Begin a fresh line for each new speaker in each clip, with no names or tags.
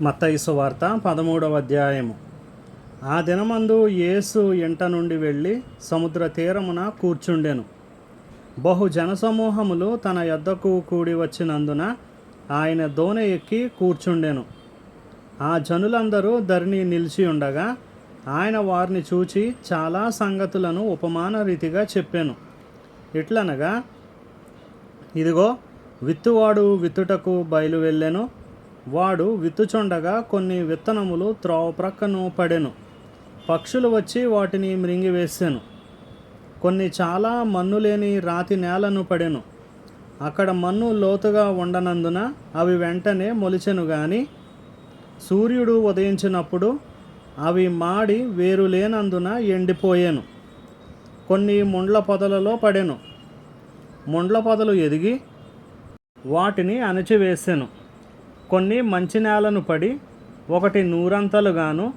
మత్తయిసు వార్త పదమూడవ అధ్యాయము. ఆ దినమందు యేసు ఇంట నుండి వెళ్ళి సముద్ర తీరమున కూర్చుండెను. బహు జనసమూహములు తన యొద్దకు కూడి వచ్చినందున ఆయన దోనె ఎక్కి కూర్చుండెను. ఆ జనులందరూ ధరణి నిలిచి ఉండగా ఆయన వారిని చూచి చాలా సంగతులను ఉపమాన రీతిగా చెప్పాను. ఎట్లనగా ఇదిగో విత్తువాడు విత్తుటకు బయలు వెళ్ళాను వాడు విత్తుచుండగా కొన్ని విత్తనములు త్రోవ ప్రక్కను పడెను. పక్షులు వచ్చి వాటిని మృంగివేసాను. కొన్ని చాలా మన్ను లేని రాతి నేలను పడెను. అక్కడ మన్ను లోతుగా ఉండనందున అవి వెంటనే మొలిచెను గాని సూర్యుడు ఉదయించినప్పుడు అవి మాడి వేరు లేనందున ఎండిపోయాను. కొన్ని ముండ్ల పొదలలో పడెను. ముండ్ల పొదలు ఎదిగి వాటిని అణచివేసాను. కొన్ని మంచి నేలను పడి ఒకటి నూరంతలుగాను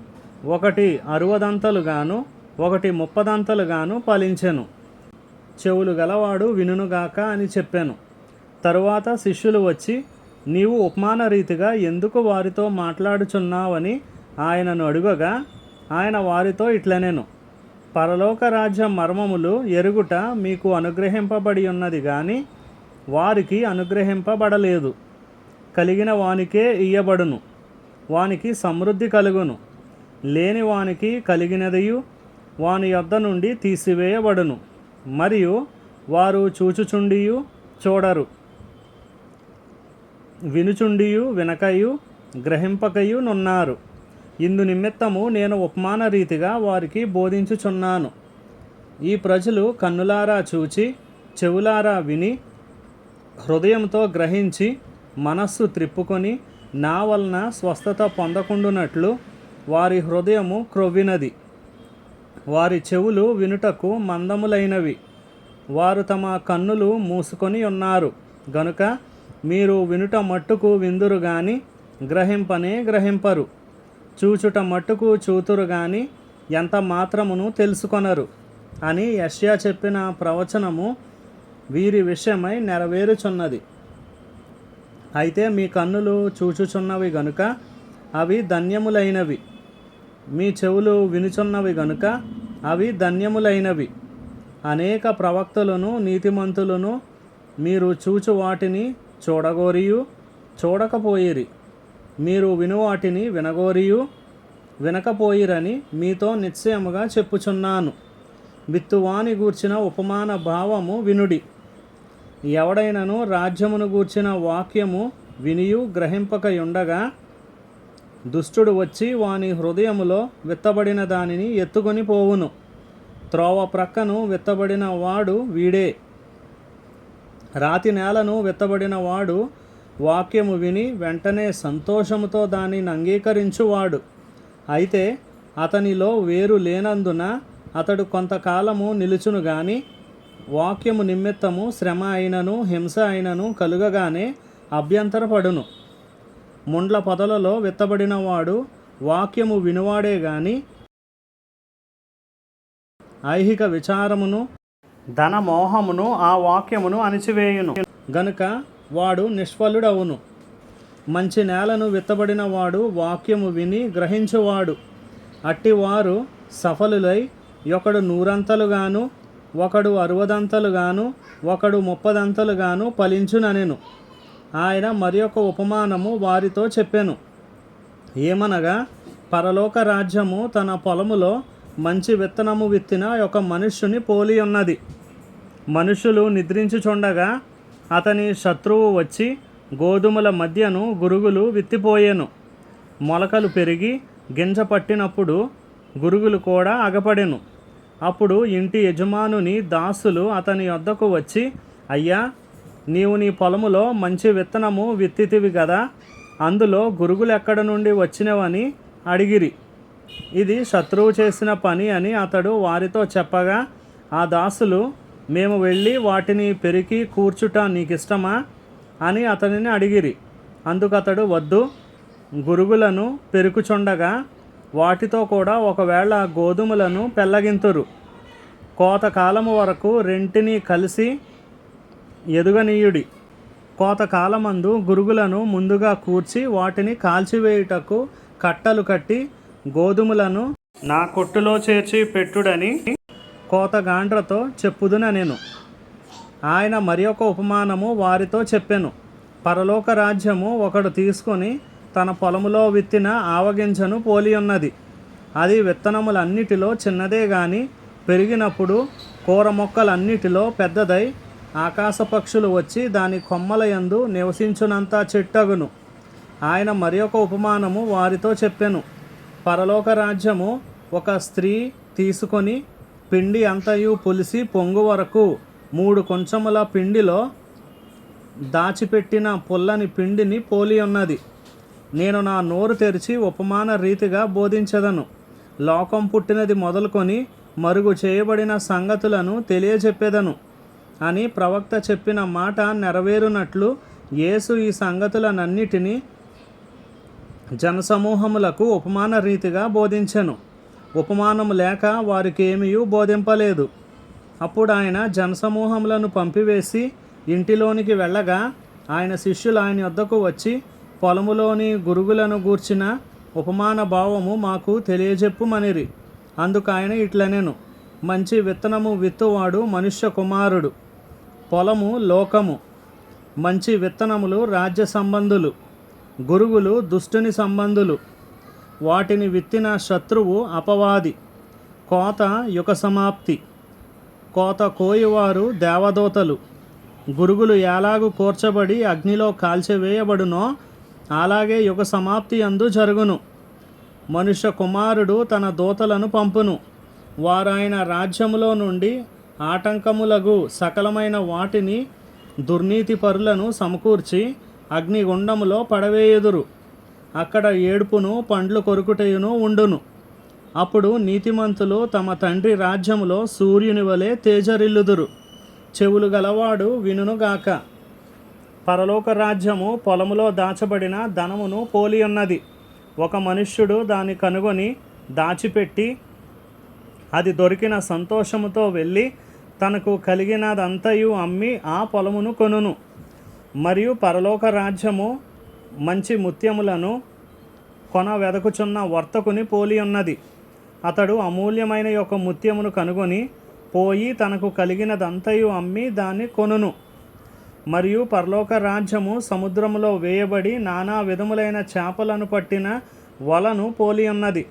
ఒకటి అరవదంతలుగాను ఒకటి ముప్పదంతలుగాను ఫలించెను. చెవులు గలవాడు వినుగాక అని చెప్పాను. తరువాత శిష్యులు వచ్చి నీవు ఉపమాన రీతిగా ఎందుకు వారితో మాట్లాడుచున్నావని ఆయనను అడుగగా ఆయన వారితో ఇట్లనేను. పరలోక రాజ్య మర్మములు ఎరుగుట మీకు అనుగ్రహింపబడి ఉన్నది కానీ వారికి అనుగ్రహింపబడలేదు. కలిగిన వానికే ఇయ్యబడును వానికి సమృద్ధి కలుగును. లేని వానికి కలిగినదియు వాని యొద్ద నుండి తీసివేయబడును. మరియు వారు చూచుచుండియు చూడరు వినుచుండియు వినకయు గ్రహింపకయు నున్నారు. ఇందు నిమిత్తము నేను ఉపమాన రీతిగా వారికి బోధించుచున్నాను. ఈ ప్రజలు కన్నులారా చూచి చెవులారా విని హృదయంతో గ్రహించి మనస్సు త్రిప్పుకొని నా వలన స్వస్థత పొందకుండునట్లు వారి హృదయము క్రొవ్వినది. వారి చెవులు వినుటకు మందములైనవి. వారు తమ కన్నులు మూసుకొని ఉన్నారు. గనుక మీరు వినుట మట్టుకు విందురు గాని గ్రహింపనే గ్రహింపరు. చూచుట మట్టుకు చూతురు గాని ఎంత మాత్రమును తెలుసుకొనరు. అని యష్యా చెప్పిన ప్రవచనము వీరి విషయమై నెరవేరుచున్నది. అయితే మీ కన్నులు చూచుచున్నవి గనుక అవి ధన్యములైనవి. మీ చెవులు వినుచున్నవి గనుక అవి ధన్యములైనవి. అనేక ప్రవక్తలను నీతిమంతులను మీరు చూచు వాటిని చూడగోరియు చూడకపోయిరి. మీరు విను వాటిని వినగోరియు వినకపోయిరని మీతో నిశ్చయముగా చెప్పుచున్నాను. విత్తువాని గూర్చిన ఉపమాన భావము వినుడి. ఎవడైనను రాజ్యమును గూర్చిన వాక్యము వినియు గ్రహింపకయుండగా దుష్టుడు వచ్చి వాని హృదయములో విత్తబడిన దానిని ఎత్తుకొని పోవును. త్రోవ ప్రక్కను విత్తబడిన వాడు వీడే. రాతి నేలను విత్తబడిన వాడు వాక్యము విని వెంటనే సంతోషముతో దానిని అంగీకరించువాడు. అయితే అతనిలో వేరు లేనందున అతడు కొంతకాలము నిలుచును గాని వాక్యము నిమిత్తము శ్రమ అయినను హింస అయినను కలుగగానే అభ్యంతరపడును. ముండ్ల పొదలలో విత్తబడినవాడు వాక్యము వినువాడే గాని ఐహిక విచారమును ధన మోహమును ఆ వాక్యమును అణిచివేయును. గనుక వాడు నిష్ఫలుడవును. మంచి నేలను విత్తబడిన వాడు వాక్యము విని గ్రహించువాడు. అట్టివారు సఫలులై ఒకడు నూరంతలుగాను ఒకడు అరవదంతలుగాను ఒకడు ముప్పదంతలుగాను ఫలించుననెను. ఆయన మరి ఒక ఉపమానము వారితో చెప్పాను. ఏమనగా పరలోక రాజ్యము తన పొలములో మంచి విత్తనము విత్తిన ఒక మనుష్యుని పోలి ఉన్నది మనుషులు నిద్రించుచుండగా అతని శత్రువు వచ్చి గోధుమల మధ్యను గురుగులు విత్తిపోయెను. మొలకలు పెరిగి గింజ పట్టినప్పుడు గురుగులు కూడా అగపడెను అప్పుడు ఇంటి యజమానుని దాసులు అతని వద్దకు వచ్చి అయ్యా నీవు నీ పొలములో మంచి విత్తనము విత్తితివి కదా అందులో గురుగులు ఎక్కడ నుండి వచ్చినవని అడిగిరి. ఇది శత్రువు చేసిన పని అని అతడు వారితో చెప్పగా ఆ దాసులు మేము వెళ్ళి వాటిని పెరికి కూర్చుట నీకిష్టమా అని అతనిని అడిగిరి. అందుకతడు వద్దు గురుగులను పెరుకుచుండగా వాటితో కూడా ఒకవేళ గోధుమలను పెల్లగింతురు. కోతకాలము వరకు రెంటిని కలిసి ఎదుగనీయుడి. కోతకాలమందు గురుగులను ముందుగా కూర్చి వాటిని కాల్చివేయుటకు కట్టలు కట్టి గోధుమలను నా కొట్టులో చేర్చి పెట్టుడని కోతగాండ్రతో చెప్పుదున నేను. ఆయన మరి ఒక ఉపమానము వారితో చెప్పాను. పరలోక రాజ్యము ఒకడు తీసుకొని తన పొలములో విత్తిన ఆవగింజను పోలి ఉన్నది అది విత్తనములన్నిటిలో చిన్నదే గాని పెరిగినప్పుడు కూర మొక్కలన్నిటిలో పెద్దదై ఆకాశ పక్షులు వచ్చి దాని కొమ్మల యందు నివసించునంత చెట్టగును. ఆయన మరి ఒక ఉపమానము వారితో చెప్పెను. పరలోక రాజ్యము ఒక స్త్రీ తీసుకొని పిండి అంతయు పులిసి పొంగు వరకు మూడు కొంచెముల పిండిలో దాచిపెట్టిన పుల్లని పిండిని పోలి ఉన్నది నేను నా నోరు తెరిచి ఉపమాన రీతిగా బోధించదను. లోకం పుట్టినది మొదలుకొని మరుగు చేయబడిన సంగతులను తెలియజెప్పేదను అని ప్రవక్త చెప్పిన మాట నెరవేరునట్లు యేసు ఈ సంగతులనన్నిటినీ జనసమూహములకు ఉపమాన రీతిగా బోధించెను. ఉపమానము లేక వారికి ఏమీయూ బోధింపలేదు. అప్పుడు ఆయన జనసమూహములను పంపివేసి ఇంటిలోనికి వెళ్ళగా ఆయన శిష్యులు ఆయన వద్దకు వచ్చి పొలములోని గురుగులను గూర్చిన ఉపమాన భావము మాకు తెలియజెప్పుమనిరి. అందుకు ఆయన ఇట్లనెను మంచి విత్తనము విత్తువాడు మనుష్య కుమారుడు. పొలము లోకము. మంచి విత్తనములు రాజ్య సంబంధులు. గురుగులు దుష్టుని సంబంధులు. వాటిని విత్తిన శత్రువు అపవాది. కోత యుగ సమాప్తి. కోత కోయువారు దేవదూతలు. గురుగులు ఎలాగు కూర్చబడి అగ్నిలో కాల్చివేయబడునో అలాగే యుగ సమాప్తి అందు జరుగును. మనుష్య కుమారుడు తన దూతలను పంపును. వారాయన రాజ్యములో నుండి ఆటంకములగు సకలమైన వాటిని దుర్నీతి పరులను సమకూర్చి అగ్నిగుండములో పడవేయుదురు. అక్కడ ఏడుపును పండ్లు కొరుకుటయును ఉండును. అప్పుడు నీతిమంతులు తమ తండ్రి రాజ్యములో సూర్యుని వలె తేజరిల్లుదురు. చెవులు గలవాడు వినుగాక పరలోక రాజ్యము పొలములో దాచబడిన ధనమును పోలి ఉన్నది. ఒక మనుష్యుడు దాన్ని కనుగొని దాచిపెట్టి అది దొరికిన సంతోషముతో వెళ్ళి తనకు కలిగినదంతయు అమ్మి ఆ పొలమును కొనును. మరియు పరలోక రాజ్యము మంచి ముత్యములను కొన వెదకుచున్న వర్తకుని పోలి ఉన్నది. అతడు అమూల్యమైన యొక్క ముత్యమును కనుగొని పోయి తనకు కలిగినదంతయు అమ్మి దాన్ని కొనును. మరియు పరలోక రాజ్యము సముద్రములో వేయబడి నానా విధములైన చేపలను పట్టిన వలను పోలి ఉన్నది.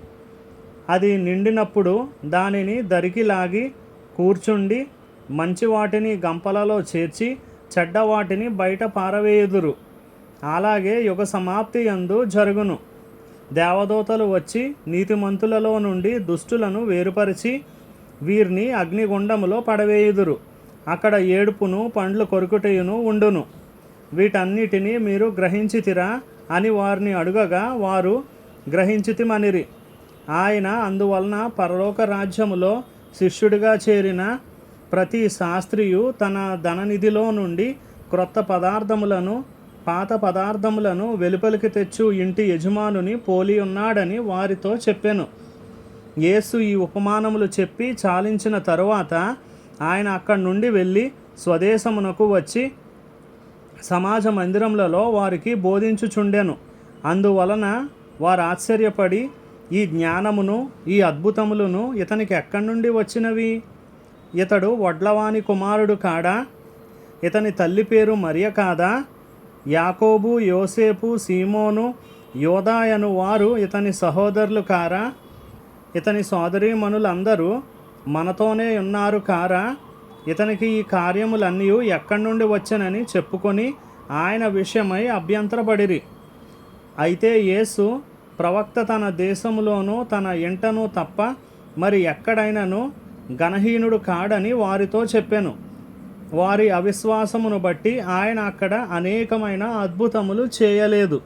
అది నిండినప్పుడు దానిని దరికి లాగి కూర్చుండి మంచి వాటిని గంపలలో చేర్చి చెడ్డ వాటిని బయట పారవేయుదురు. అలాగే యుగ సమాప్తి యందు జరుగును. దేవదూతలు వచ్చి నీతిమంతులలో నుండి దుష్టులను వేరుపరిచి వీరిని అగ్నిగుండములో పడవేయుదురు. అక్కడ ఏడుపును పండ్లు కొరుకుటయును ఉండును. వీటన్నిటినీ మీరు గ్రహించితిరా అని వారిని అడుగగా వారు గ్రహించితిమనిరి. ఆయన అందువలన పరలోక రాజ్యములో శిష్యుడిగా చేరిన ప్రతి శాస్త్రియు తన ధననిధిలో నుండి క్రొత్త పదార్థములను పాత పదార్థములను వెలుపలికి తెచ్చు ఇంటి యజమానుని పోలి ఉన్నాడని వారితో చెప్పాను. యేసు ఈ ఉపమానములు చెప్పి చాలించిన తరువాత ఆయన అక్కడి నుండి వెళ్ళి స్వదేశమునకు వచ్చి సమాజ మందిరములలో వారికి బోధించుచుండెను. అందువలన వారు ఆశ్చర్యపడి ఈ జ్ఞానమును ఈ అద్భుతములను ఇతనికి ఎక్కడి నుండి వచ్చినవి? ఇతడు వడ్లవాని కుమారుడు కాడా? ఇతని తల్లి పేరు మరియ కాదా? యాకోబు యోసేపు సీమోను యోదాయను వారు ఇతని సహోదరులు కారా? ఇతని సోదరీమణులందరూ మనతోనే ఉన్నారు కారా ఇతనికి ఈ కార్యములన్నీ ఎక్కడి నుండి వచ్చనని చెప్పుకొని ఆయన విషయమై అభ్యంతరపడిరి. అయితే యేసు ప్రవక్త తన దేశములోనూ తన ఇంటను తప్ప మరి ఎక్కడైనాను గణహీనుడు కాడని వారితో చెప్పాను. వారి అవిశ్వాసమును బట్టి ఆయన అక్కడ అనేకమైన అద్భుతములు చేయలేదు.